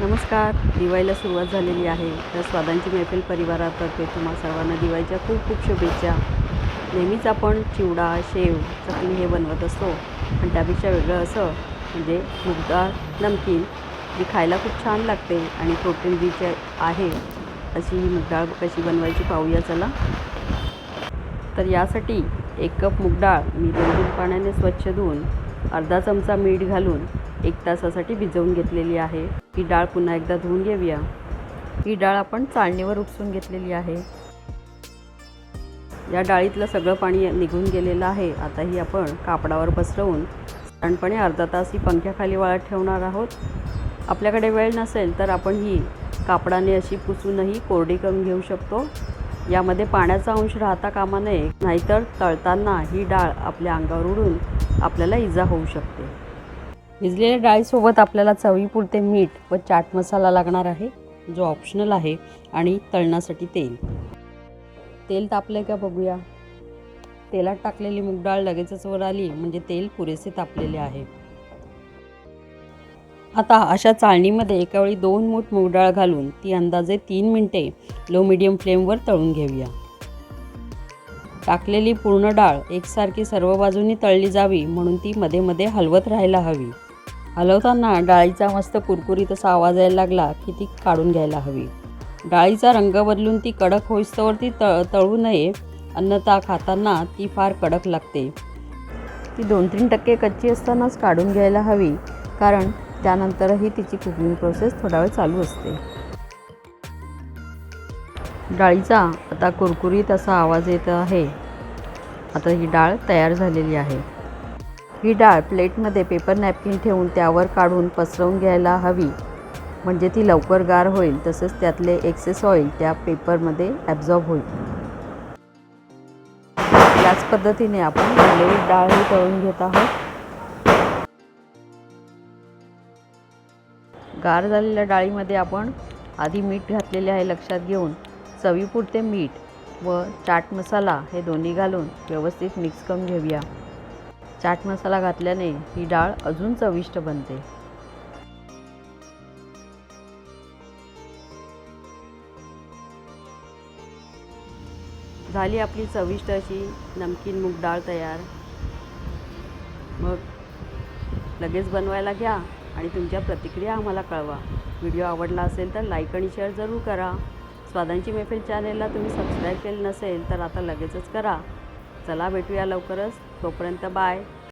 नमस्कार दिवाळीला सुरुवात झालेली आहे. तर स्वादांची मैफिल परिवारातर्फे तुम्हा सर्वांना दिवाळीच्या खूप खूप शुभेच्छा. नेहमीच आपण चिवडा शेव चकली हे बनवत असतो. पण त्यापेक्षा वेगळं असं म्हणजे मुगडाळ नमकीन जी खायला खूप छान लागते आणि प्रोटीन रिच आहे अशी ही मुगडाळ कशी बनवायची पाहूया चला. तर यासाठी एक कप मुगडाळ मी दोन तीन पाण्याने स्वच्छ धुवून अर्धा चमचा मीठ घालून एक तासासाठी भिजवून घेतलेली आहे. ही डाळ पुन्हा एकदा धुवून घेऊया. ही डाळ आपण चाळणीवर उपसून घेतलेली आहे. या डाळीतलं सगळं पाणी निघून गेलेलं आहे. आता ही आपण कापडावर पसरवून साधारणपणे अर्धा तास ही पंख्याखाली वाळत ठेवणार आहोत. आपल्याकडे वेळ नसेल तर आपण ही कापडाने अशी पुसूनही कोरडी करून घेऊ शकतो. यामध्ये पाण्याचा अंश राहता कामा नये. नाहीतर तळताना ही डाळ आपल्या अंगावर उडून आपल्याला इजा होऊ शकते. भिजलेल्या डाळीसोबत आपल्याला चवीपुरते मीठ व चाट मसाला लागणार आहे जो ऑप्शनल आहे आणि तळण्यासाठी तेल. तेल तापलं का बघूया. तेलात टाकलेली मूगडाळ लगेचच वर आली म्हणजे तेल पुरेसे तापलेले आहे. आता अशा चाळणीमध्ये एकावेळी दोन मूठ मूगडाळ घालून ती अंदाजे तीन मिनटे लो मिडियम फ्लेमवर तळून घेऊया. टाकलेली पूर्ण डाळ एकसारखी सर्व बाजूंनी तळली जावी म्हणून ती मध्ये मध्ये हलवत राहायला हवी. हलवताना डाळीचा मस्त कुरकुरीत असा आवाज यायला लागला की ती काढून घ्यायला हवी. डाळीचा रंग बदलून ती कडक होईस्तोवर ती तळ तळू नये अन्नता खाताना ती फार कडक लागते. ती दोन तीन टक्के कच्ची असतानाच काढून घ्यायला हवी कारण त्यानंतरही तिची कुकिंग प्रोसेस थोडा वेळ चालू असते. डाळीचा आता कुरकुरीत असा आवाज येत आहे. आता ही डाळ तयार झालेली आहे. ही डाळ प्लेटमध्ये पेपर नॅपकिन ठेवून त्यावर काढून पसरवून घ्यायला हवी. म्हणजे ती लवकर गार होईल तसंच त्यातले एक्सेस ऑइल त्या पेपरमध्ये ॲब्झॉर्ब होईल. याच पद्धतीने आपण उरलेली डाळ ही तळून घेत आहोत. गार झालेल्या डाळीमध्ये आपण आधी मीठ घातलेले आहे लक्षात घेऊन. चवीपुरते मीठ व चाट मसाला हे दोन्ही घालून व्यवस्थित मिक्स करून घेऊया. चाट मसाला घातल्याने ही डाळ अजून चविष्ट बनते. झाली आपली चविष्ट अशी नमकीन मूग डाळ तयार. मग लगेच बनवायला घ्या आणि तुमच्या प्रतिक्रिया आम्हाला कळवा. व्हिडिओ आवडला असेल तर लाईक आणि शेअर जरूर करा. स्वादांची मैफिल चॅनेलला तुम्ही सबस्क्राईब केलं नसेल तर आता लगेचच करा. चला भेटूया लवकरच. तोपर्यंत बाय.